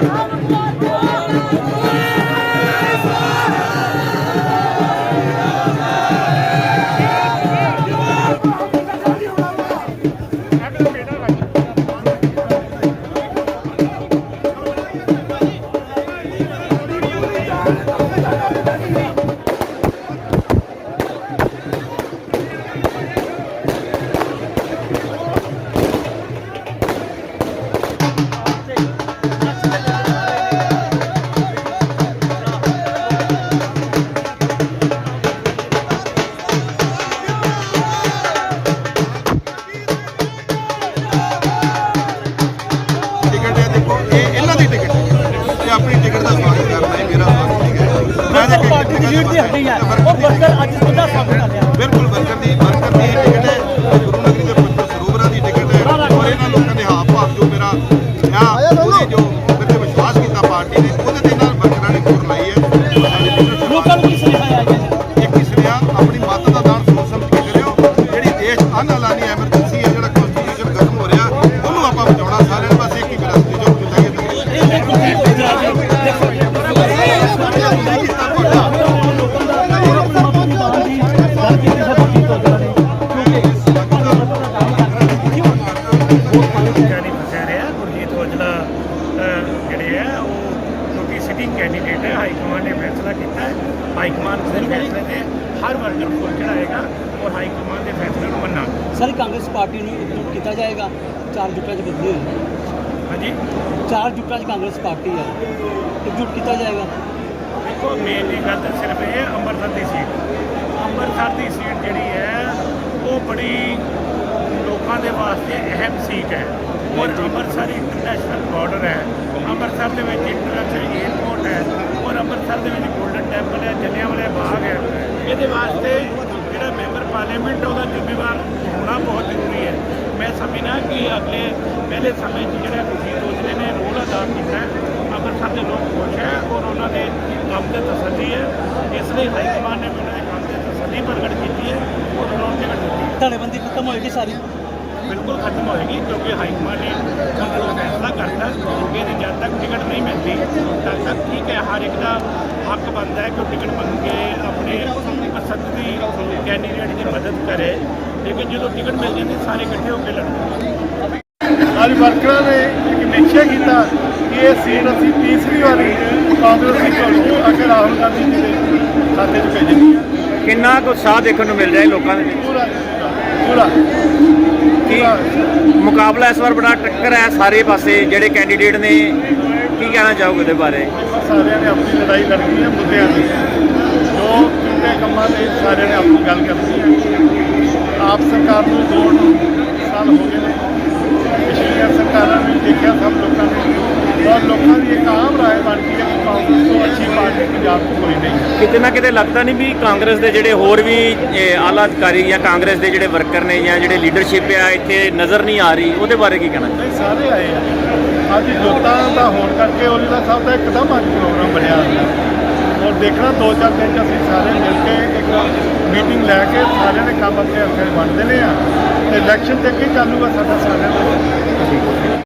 Thank. Worker ਅੱਜ ਸਿੱਧਾ ਸਾਬਤ ਕਰ ਰਿਹਾ ਬਿਲਕੁਲ ਵਰਕਰ ਦੀ ਵਰਕਰ ਦੀ ਟਿਕਟ ਹੈ। ਗੁਰੂ ਨਗਰੀ ਦੇ ਪਵਿੱਤਰ ਸਰੋਵਰਾਂ ਦੀ ਟਿਕਟ ਹੈ। ਔਰ ਇਹਨਾਂ ਲੋਕਾਂ ਦੇ ਹਾਵ ਭਾਵ ਜੋ ਮੇਰਾ ਆ ਉਹਦੀ ਜੋ ਮੇਰੇ ਤੇ ਵਿਸ਼ਵਾਸ ਕੀਤਾ ਪਾਰਟੀ ਨੇ ਉਹਦੇ ਤੇ ਨਾਲ ਸਿਟਿੰਗ ਕੈਂਡੀਡੇਟ ਹੈ ਹਾਈ ਕਮਾਂਡ ਨੇ ਫੈਸਲਾ ਕੀਤਾ ਹੈ। ਹਾਈ ਕਮਾਂਡ ਦੇ ਫੈਸਲੇ ਤੇ ਹਰ ਵਰਕਰ ਕੋਲ ਚੜਾਏਗਾ ਔਰ ਹਾਈ ਕਮਾਂਡ ਦੇ ਫੈਸਲੇ ਨੂੰ ਮੰਨਾਂਗੇ। ਸਾਰੀ ਕਾਂਗਰਸ ਪਾਰਟੀ ਨੂੰ ਇਗਨੋਰ ਕੀਤਾ ਜਾਏਗਾ? ਚਾਰ ਜੁੱਟਾਂ 'ਚ ਬਦਲੀ ਹੋਈ। ਹਾਂਜੀ? ਚਾਰ ਜੁੱਟਾਂ 'ਚ ਕਾਂਗਰਸ ਪਾਰਟੀ ਹੈ। ਇਕਜੁੱਟ ਕੀਤਾ ਜਾਏਗਾ? ਦੇਖੋ ਮੇਨ ਗੱਲ ਤਾਂ ਸਿਰਫ ਇਹ ਹੈ ਅੰਮ੍ਰਿਤਸਰ ਦੀ ਸੀਟ ਅੰਮ੍ਰਿਤਸਰ ਦੀ ਸੀਟ ਜਿਹੜੀ ਹੈ ਉਹ ਬੜੀ ਲੋਕਾਂ ਦੇ ਵਾਸਤੇ ਅਹਿਮ ਸੀਟ ਹੈ। ਔਰ ਅੰਮ੍ਰਿਤਸਰ ਇੰਟਰਨੈਸ਼ਨਲ ਬਾਰਡਰ ਹੈ। ਅੰਮ੍ਰਿਤਸਰ ਦੇ ਵਿੱਚ ਇੰਟਰਨੈਸ਼ਨਲ ਏਅਰਪੋਰਟ ਹੈ ਔਰ ਅੰਮ੍ਰਿਤਸਰ ਦੇ ਵਿੱਚ ਗੋਲਡਨ ਟੈਂਪਲ ਹੈ, ਜਲਿਆਂਵਾਲਾ ਬਾਗ ਹੈ। ਇਹਦੇ ਵਾਸਤੇ ਜਿਹੜਾ ਮੈਂਬਰ ਪਾਰਲੀਮੈਂਟ ਉਹਦਾ ਜ਼ਿੰਮੇਵਾਰ ਹੋਣਾ ਬਹੁਤ ਜ਼ਰੂਰੀ ਹੈ। ਮੈਂ ਸਮਝਣਾ ਕਿ ਅਗਲੇ ਪਹਿਲੇ ਸਮੇਂ 'ਚ ਜਿਹੜਾ ਗੁਰਜੀਤ ਔਜਲੇ ਨੇ ਰੋਲ ਅਦਾ ਕੀਤਾ ਅੰਮ੍ਰਿਤਸਰ ਦੇ ਲੋਕ ਖੁਸ਼ ਹੈ ਔਰ ਉਹਨਾਂ ਦੇ ਕੰਮ ਤੇ ਤਸੱਲੀ ਹੈ। ਇਸ ਲਈ ਹਾਈ ਕਮਾਂਡ ਨੇ ਵੀ ਉਹਨਾਂ ਦੇ ਕੰਮ ਤੇ ਤਸੱਲੀ ਪ੍ਰਗਟ ਕੀਤੀ ਹੈ ਔਰ ਉਹਨਾਂ ਨੂੰ ਧੜੇਬੰਦੀ ਖਤਮ ਹੋਏਗੀ ਸਾਰੀ। ਬਿਲਕੁਲ ਖਤਮ ਹੋਏਗੀ ਕਿਉਂਕਿ ਹਾਈ ਕਮਾਂਡ ਨੇ ਆਪਣਾ ਫੈਸਲਾ ਕਰਤਾ ਕਿ ਜਦ ਤੱਕ ਟਿਕਟ ਨਹੀਂ ਮਿਲਦੀ ਤਦ ਤੱਕ ਠੀਕ ਹੈ ਹਰ ਇੱਕ ਦਾ ਹੱਕ ਬਣਦਾ ਹੈ ਕਿ ਉਹ ਟਿਕਟ ਮੰਗ ਕੇ ਆਪਣੇ ਪਸੰਦ ਦੀ ਕੈਂਡੀਡੇਟ ਦੀ ਮਦਦ ਕਰੇ। ਲੇਕਿਨ ਜਦੋਂ ਟਿਕਟ ਮਿਲ ਜਾਂਦੀ ਸਾਰੇ ਇਕੱਠੇ ਹੋ ਕੇ ਲੜਦੇ ਅੱਜ ਵਰਕਰਾਂ ਨੇ ਇੱਕ ਨਿਸ਼ਚੈ ਕੀਤਾ ਕਿ ਇਹ ਸੀਟ ਅਸੀਂ ਤੀਸਰੀ ਵਾਰੀ ਕਾਂਗਰਸ ਦੀ ਝੋਲੀ ਅੱਗੇ ਰਾਹੁਲ ਗਾਂਧੀ ਜੀ ਦੇ ਖਾਤੇ 'ਚ ਭੇਜਣੀ ਹੈ। ਕਿੰਨਾ ਕੁ ਉਤਸ਼ਾਹ ਦੇਖਣ ਨੂੰ ਮਿਲ ਰਿਹਾ ਹੈ ਲੋਕਾਂ ਦੇ ਵਿੱਚ? ਪੂਰਾ ਪੂਰਾ। ਕੀ ਮੁਕਾਬਲਾ ਇਸ ਵਾਰ ਬੜਾ ਟੱਕਰ ਹੈ ਸਾਰੇ ਪਾਸੇ, ਜਿਹੜੇ ਕੈਂਡੀਡੇਟ ਨੇ, ਕੀ ਕਹਿਣਾ ਚਾਹੋਗੇ ਉਹਦੇ ਬਾਰੇ? ਸਾਰਿਆਂ ਨੇ ਆਪਣੀ ਲੜਾਈ ਲੜਨੀ ਹੈ ਮੁੱਦਿਆਂ ਦੀ। ਜੋ ਕਿੰਨੇ ਕੰਮਾਂ ਤੇ ਸਾਰਿਆਂ ਨੇ ਆਪਣੀ ਗੱਲ ਕਰਨੀ ਹੈ ਆਪ ਸਰਕਾਰ ਨੂੰ ਦੋ ਸਾਲ ਹੋ ਗਏ ਨੇ ਪਿਛਲੀਆਂ ਸਰਕਾਰਾਂ ਨੇ ਦੇਖਿਆ ਸਭ ਲੋਕਾਂ ਨੇ ਔਰ ਲੋਕਾਂ ਦੀ ਇੱਕ ਆਮ ਰਾਏ ਬਣ ਗਈ ਹੈ ਕਿ ਕਾਂਗਰਸ ਤੋਂ ਅੱਛੀ ਕੋਈ ਨਹੀਂ। ਕਿਤੇ ਨਾ ਕਿਤੇ ਲੱਗਦਾ ਨਹੀਂ ਵੀ ਕਾਂਗਰਸ ਦੇ ਜਿਹੜੇ ਹੋਰ ਵੀ ਇਹ, ਆਲਾ ਅਧਿਕਾਰੀ ਜਾਂ ਕਾਂਗਰਸ ਦੇ ਜਿਹੜੇ ਵਰਕਰ ਨੇ ਜਾਂ ਜਿਹੜੇ ਲੀਡਰਸ਼ਿਪ ਆ ਇੱਥੇ ਨਜ਼ਰ ਨਹੀਂ ਆ ਰਹੀ। ਉਹਦੇ ਬਾਰੇ ਕੀ ਕਹਿਣਾ ਨਹੀਂ ਸਾਰੇ ਆਏ ਆ। ਅੱਜ ਜੋਤਾਂ ਦਾ ਹੋਣ ਕਰਕੇ ਉਹਦਾ ਸਾਹਿਬ ਦਾ ਇੱਕਦਮ ਅੱਜ ਪ੍ਰੋਗਰਾਮ ਬਣਿਆ ਔਰ ਦੇਖਣਾ ਦੋ ਚਾਰ ਦਿਨ 'ਚ ਅਸੀਂ ਸਾਰੇ ਮਿਲ ਕੇ ਇੱਕ ਮੀਟਿੰਗ ਲੈ ਕੇ ਸਾਰਿਆਂ ਨੇ ਕੰਮ ਅੱਗੇ ਅੱਗੇ ਵੰਡਦੇ ਨੇ ਆ। ਤੇ ਇਲੈਕਸ਼ਨ ਤੇ ਕੀ ਚਾਲੂ ਆ ਸਾਡਾ ਸਾਰਿਆਂ ਦਾ।